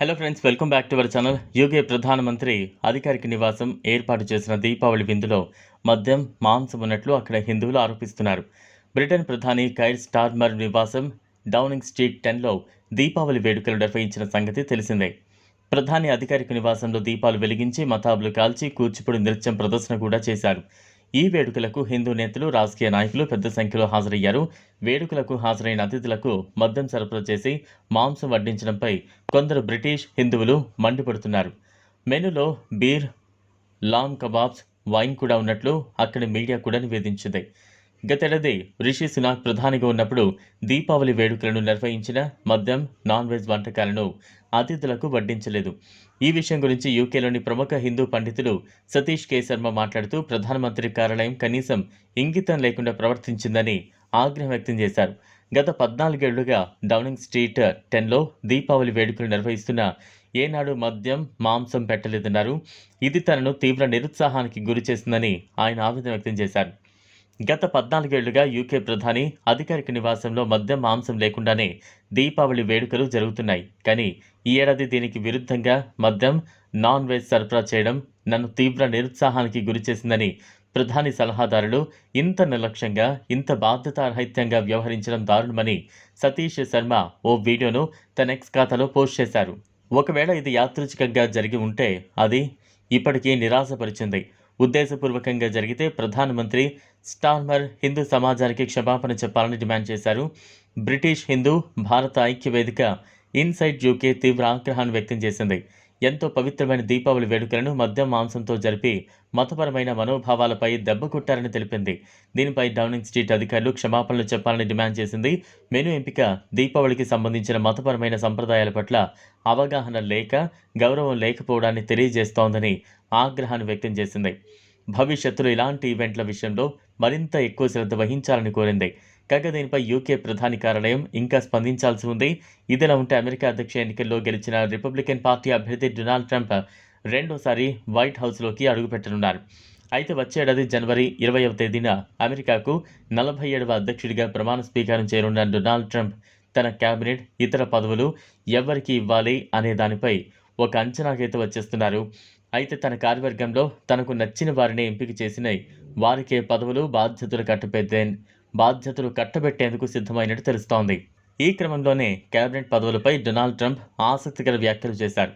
Hello friends welcome back to our channel UK ప్రధానమంత్రి అధికారిక నివాసం ఏర్పాటు చేసిన దీపావళి విందులో మద్యం మాంసం ఉన్నట్లు అక్కడ హిందువులు ఆరోపిస్తున్నారు. బ్రిటన్ ప్రధాని కైర్ స్టార్మర్ నివాసం డౌనింగ్ స్ట్రీట్ టెన్లో దీపావళి వేడుకలు నిర్వహించిన సంగతి తెలిసిందే. ప్రధాని అధికారిక నివాసంలో దీపాలు వెలిగించి మతాబులు కాల్చి కూచిపూడి నృత్యం ప్రదర్శన కూడా చేశారు. ఈ వేడుకలకు హిందూ నేతలు రాజకీయ నాయకులు పెద్ద సంఖ్యలో హాజరయ్యారు. వేడుకలకు హాజరైన అతిథులకు మద్యం సరఫరా చేసి మాంసం వడ్డించడంపై కొందరు బ్రిటిష్ హిందువులు మండిపడుతున్నారు. మెనూలో బీర్ లామ్ కబాబ్స్ వైన్ కూడా ఉన్నట్లు అక్కడి మీడియా కూడా నివేదించింది. గతేడాది రిషి సునాక్ ప్రధానిగా ఉన్నప్పుడు దీపావళి వేడుకలను నిర్వహించిన మద్యం నాన్ వెజ్ వంటకాలను అతిథులకు వడ్డించలేదు. ఈ విషయం గురించి యూకేలోని ప్రముఖ హిందూ పండితులు సతీష్ కే శర్మ మాట్లాడుతూ ప్రధానమంత్రి కార్యాలయం కనీసం ఇంగితం లేకుండా ప్రవర్తించిందని ఆగ్రహం వ్యక్తం చేశారు. గత పద్నాలుగేళ్ళుగా డౌనింగ్ స్ట్రీట్ టెన్లో దీపావళి వేడుకలు నిర్వహిస్తున్న ఏనాడు మద్యం మాంసం పెట్టలేదన్నారు. ఇది తనను తీవ్ర నిరుత్సాహానికి గురి చేసిందని ఆయన ఆవేదన వ్యక్తం చేశారు. గత పద్నాలుగేళ్ళుగా యూకే ప్రధాని అధికారిక నివాసంలో మద్యం మాంసం లేకుండానే దీపావళి వేడుకలు జరుగుతున్నాయి. కానీ ఈ ఏడాది దీనికి విరుద్ధంగా మద్యం నాన్ వెజ్ సరఫరా చేయడం నన్ను తీవ్ర నిరుత్సాహానికి గురి చేసిందని ప్రధాని సలహాదారులు ఇంత నిర్లక్ష్యంగా ఇంత బాధ్యతారహిత్యంగా వ్యవహరించడం దారుణమని సతీష్ శర్మ ఓ వీడియోను తన ఎక్స్ ఖాతాలో పోస్ట్ చేశారు. ఒకవేళ ఇది యాదృచ్ఛికంగా జరిగి ఉంటే అది ఇప్పటికీ నిరాశపరిచింది. ఉద్దేశపూర్వకంగా జరిగితే ప్రధానమంత్రి స్టార్మర్ హిందూ సమాజానికి క్షమాపణ చెప్పాలని డిమాండ్ చేశారు. బ్రిటిష్ హిందూ భారత ఐక్య వేదిక ఇన్సైట్ యూకే తీవ్ర ఆగ్రహాన్ని వ్యక్తం చేసింది. ఎంతో పవిత్రమైన దీపావళి వేడుకలను మద్యం మాంసంతో జరిపి మతపరమైన మనోభావాలపై దెబ్బ కొట్టారని తెలిపింది. దీనిపై డౌనింగ్ స్ట్రీట్ అధికారులు క్షమాపణలు చెప్పాలని డిమాండ్ చేసింది. మెను ఎంపిక దీపావళికి సంబంధించిన మతపరమైన సంప్రదాయాల పట్ల అవగాహన లేక గౌరవం లేకపోవడాన్ని తెలియజేస్తోందని ఆగ్రహాన్ని వ్యక్తం చేసింది. భవిష్యత్తులో ఇలాంటి ఈవెంట్ల విషయంలో మరింత ఎక్కువ శ్రద్ధ వహించాలని కోరింది. కాగా దీనిపై యూకే ప్రధాని కార్యాలయం ఇంకా స్పందించాల్సి ఉంది. ఇదిలా ఉంటే అమెరికా అధ్యక్ష ఎన్నికల్లో గెలిచిన రిపబ్లికన్ పార్టీ అభ్యర్థి డొనాల్డ్ ట్రంప్ రెండోసారి వైట్ హౌస్లోకి అడుగుపెట్టనున్నారు. అయితే వచ్చే ఏడాది జనవరి ఇరవైవ తేదీన అమెరికాకు నలభై ఏడవ అధ్యక్షుడిగా ప్రమాణ స్వీకారం చేయనున్న డొనాల్డ్ ట్రంప్ తన క్యాబినెట్ ఇతర పదవులు ఎవరికి ఇవ్వాలి అనే దానిపై ఒక అంచనాకైతే వచ్చేస్తున్నారు. అయితే తన కార్యవర్గంలో తనకు నచ్చిన వారిని ఎంపిక చేసిన వారికే పదవులు బాధ్యతలు కట్టబెట్టే బాధ్యతలు కట్టబెట్టేందుకు సిద్ధమైనట్టు తెలుస్తోంది. ఈ క్రమంలోనే కేబినెట్ పదవులపై డొనాల్డ్ ట్రంప్ ఆసక్తికర వ్యాఖ్యలు చేశారు.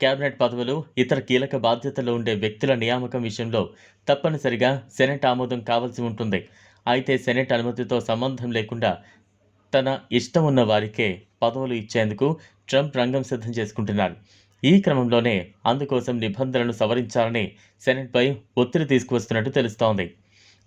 కేబినెట్ పదవులు ఇతర కీలక బాధ్యతల్లో ఉండే వ్యక్తుల నియామకం విషయంలో తప్పనిసరిగా సెనెట్ ఆమోదం కావాల్సి ఉంటుంది. అయితే సెనెట్ అనుమతితో సంబంధం లేకుండా తన ఇష్టం ఉన్న వారికే పదవులు ఇచ్చేందుకు ట్రంప్ రంగం సిద్ధం చేసుకుంటున్నారు. ఈ క్రమంలోనే అందుకోసం నిబంధనలను సవరించాలని సెనెట్పై ఒత్తిడి తీసుకువస్తున్నట్టు తెలుస్తోంది.